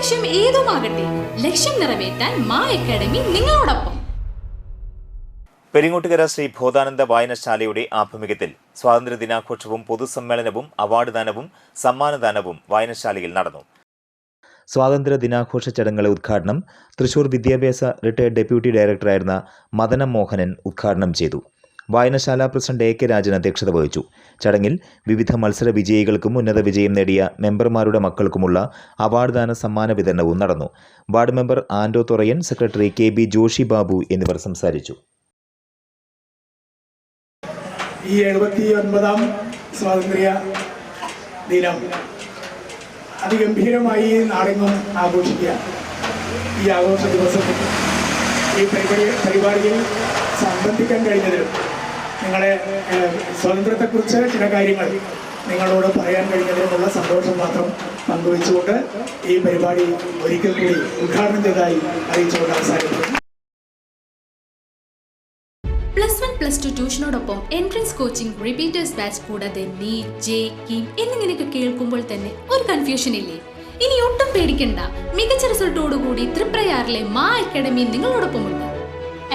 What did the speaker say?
ലക്ഷ്യം ഏതുമാകട്ടെ ലക്ഷ്യം നിറവേറ്റാൻ മാ അക്കാഡമി നിങ്ങളോടൊപ്പം. പെരിങ്ങോട്ടുകര ശ്രീ ബോധാനന്ദ വായനശാലയുടെ ആഭിമുഖ്യത്തിൽ സ്വാതന്ത്ര്യ ദിനാഘോഷവും പൊതുസമ്മേളനവും അവാർഡ് ദാനവും സമ്മാനദാനവും വായനശാലയിൽ നടന്നു. സ്വാതന്ത്ര്യ ദിനാഘോഷ ചടങ്ങുകളെ ഉദ്ഘാടനം തൃശൂർ വിദ്യാഭ്യാസ റിട്ടയർഡ് ഡെപ്യൂട്ടി ഡയറക്ടറായിരുന്ന മദനം മോഹനൻ ഉദ്ഘാടനം ചെയ്തു. വായനശാല പ്രസിഡന്റ് എ കെ രാജൻ അധ്യക്ഷത വഹിച്ചു. ചടങ്ങിൽ വിവിധ മത്സര വിജയികൾക്കും ഉന്നത വിജയം നേടിയ മെമ്പർമാരുടെ മക്കൾക്കുമുള്ള അവാർഡ് ദാന സമ്മാന വിതരണവും നടന്നു. Ward member Ando Thurayan secretary K B Joshi Babu എന്നിവർ സംസാരിച്ചു. ഈ എഴുപത്തി ഒൻപതാം സ്വാതന്ത്ര്യ ദിനം അതിഗംഭീരമായി നാടെങ്ങും ആഘോഷിക്കുക. ഈ ആഘോഷ ദിവസത്തിൽ ഈ പരിപാടി പരിപാടിയിൽ സംബന്ധിക്കാൻ കഴിഞ്ഞതിലും നിങ്ങളെ സ്വാതന്ത്ര്യത്തെക്കുറിച്ച് ചില കാര്യങ്ങൾ നിങ്ങളോട് പറയാൻ കഴിഞ്ഞതിനുള്ള സന്തോഷം മാത്രം പങ്കുവെച്ചുകൊണ്ട് ഈ പരിപാടി ഒരിക്കൽ കൂടി ഉദ്ഘാടനം ചെയ്തതായി അറിയിച്ചുകൊണ്ട് അവസാനിക്കുന്നു പ്ലസ് വൺ പ്ലസ് ടു ട്യൂഷനോടൊപ്പം എൻട്രൻസ് കോച്ചിംഗ് റിപ്പീറ്റേഴ്സ് ബാച്ച് കൂടാതെ നീറ്റ് ജെ കീം എന്നിങ്ങനെയൊക്കെ കേൾക്കുമ്പോൾ തന്നെ ഒരു കൺഫ്യൂഷൻ ഇല്ലേ? ഇനി ഒട്ടും പേടിക്കണ്ട. മികച്ച റിസൾട്ടോടുകൂടി തൃപ്രയാറിലെ മാ അക്കാഡമി നിങ്ങളോടൊപ്പമുണ്ട്.